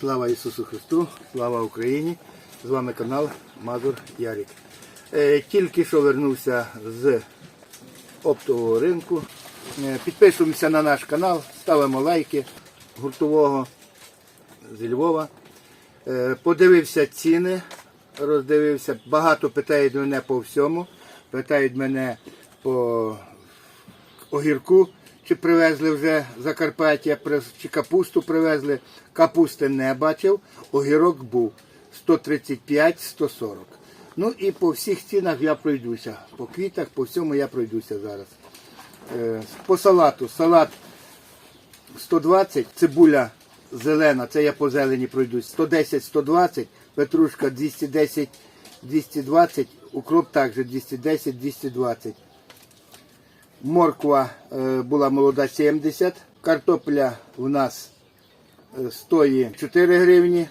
Слава Ісусу Христу, слава Україні! З вами канал Мазур Ярік. Е, Тільки що вернувся з оптового ринку. Е, Підписуємося на наш канал, ставимо лайки гуртового зі Львова. Е, Подивився ціни, роздивився. Багато питають мене по всьому. Питають мене по огірку, чи привезли вже Закарпаття, чи капусту привезли. Капусти не бачив, огірок був 135-140. Ну і по всіх цінах я пройдуся. По квітах, по всьому я пройдуся зараз. Е, По салату. Салат 120, цибуля зелена, це я по зелені пройдусь. 110-120, петрушка 210-220, укроп також 210-220. Морква е, була молода 70, картопля у нас е, стоїть 4 гривні,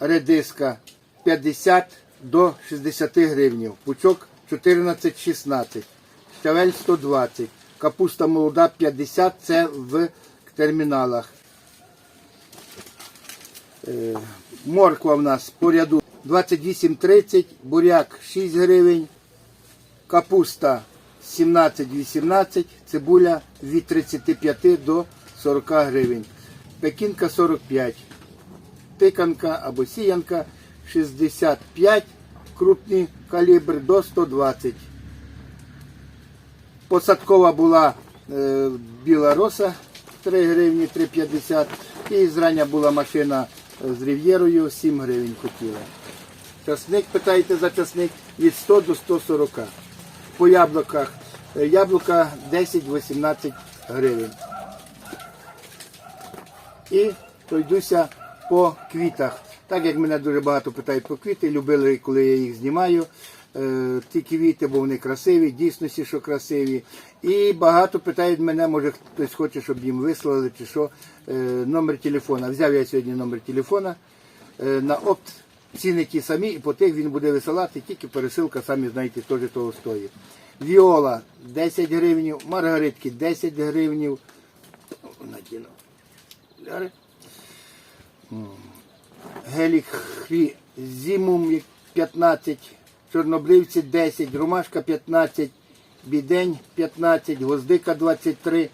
редиска 50 до 60 гривень, пучок 14-16, щавель 120, капуста молода 50, це в терміналах. Е, Морква в нас по ряду 28,30, буряк 6 гривень, капуста 17-18, цибуля від 35 до 40 гривень, пекінка 45, тиканка або сіянка 65, крупний калібр до 120. Посадкова була е, біла роса 3 гривні 3,50 і зрання була машина е, з рів'єрою 7 гривень хотіла. Часник, питаєте за часник від 100 до 140. По яблуках е, яблука 10-18 гривень. І пройдуся по квітах. Так як мене дуже багато питають про квіти, любили, коли я їх знімаю. Е, ті квіти, бо вони красиві, дійсності, що красиві. І багато питають мене, може хтось хоче, щоб їм вислали чи що. Е, номер телефона. Взяв я сьогодні номер телефона. На опт ціни ті самі, і по тих він буде висилати, тільки пересилка, самі знаєте, теж того стоїть. Віола 10 гривень, маргаритки 10 гривень. Надіну. Зараз. Гелікхрі зімум 15, чорнобривці 10, ромашка 15, бідень 15, гвоздика 23,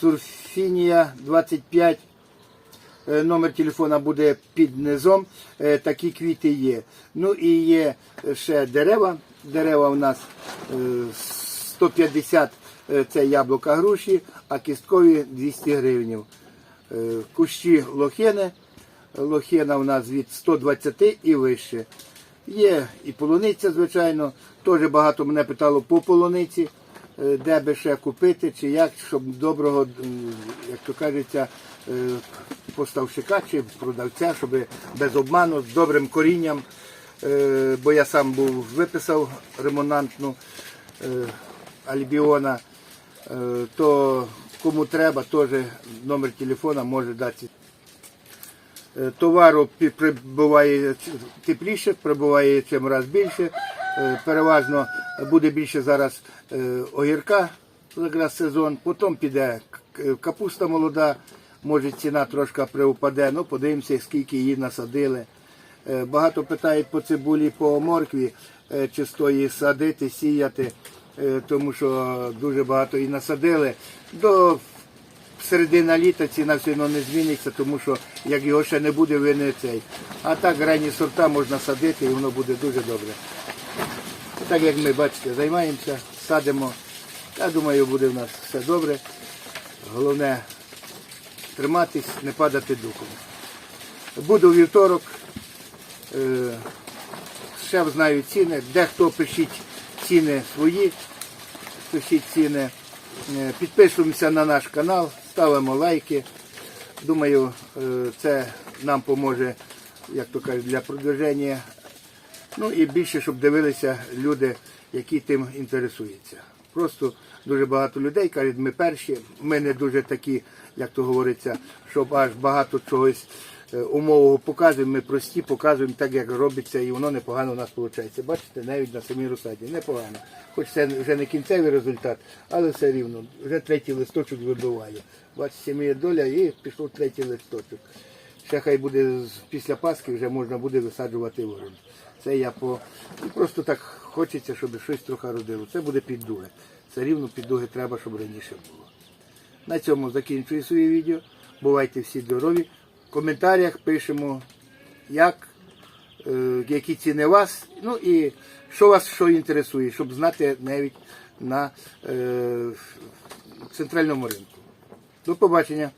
сурфінія 25. Е, Номер телефона буде під низом. Е, Такі квіти є. Ну і є ще дерева. Дерева у нас е, 150 е, це яблука груші, а кісткові 200 гривень. Кущі лохини. Лохина у нас від 120 і вище. Є і полуниця, звичайно. Теж багато мене питало по полуниці, де би ще купити, чи як, щоб доброго, як то кажеться, е, поставщика чи продавця, щоб без обману, з добрим корінням. Е, Бо я сам був виписав ремонантну е, альбіона, Е, то кому треба, теж номер телефона може дати. Е, Товару прибуває тепліше, прибуває чим раз більше. Е, Переважно буде більше зараз е, огірка, якраз сезон, потім піде капуста молода, може ціна трошки приупаде, ну подивимося, скільки її насадили. Е, Багато питають по цибулі, по моркві, е, чи стоїть садити, сіяти, е, тому що дуже багато і насадили. До середина літа ціна все одно не зміниться, тому що як його ще не буде, ви не цей. А так ранні сорта можна садити і воно буде дуже добре. Так як ми бачите, займаємося, садимо. Я думаю, буде в нас все добре. Головне триматись, не падати духом. Буду вівторок. Е, ще знаю ціни. Дехто пишіть ціни свої, пишіть ціни. Е, Підписуємося на наш канал, ставимо лайки. Думаю, е, це нам поможе, як то кажуть, для продвиження. Ну і більше, щоб дивилися люди, які тим інтересуються. Просто дуже багато людей кажуть, ми перші, ми не дуже такі, як то говориться, щоб аж багато чогось е, умового показуємо. Ми прості показуємо так, як робиться, і воно непогано у нас виходить. Бачите, навіть на самій розсаді. Непогано. Хоч це вже не кінцевий результат, але все рівно. Вже третій листочок вибиває. Бачите, моя доля і пішов третій листочок. Ще хай буде після Пасхи вже можна буде висаджувати ворон. Це я по ну, просто так хочеться, щоб щось трохи родило. Це буде піддуги. Це рівно піддуги треба, щоб раніше було. На цьому закінчую своє відео. Бувайте всі здорові. В коментарях пишемо, як, е, які ціни вас, ну і що вас що інтересує, щоб знати навіть на е, центральному ринку. До побачення.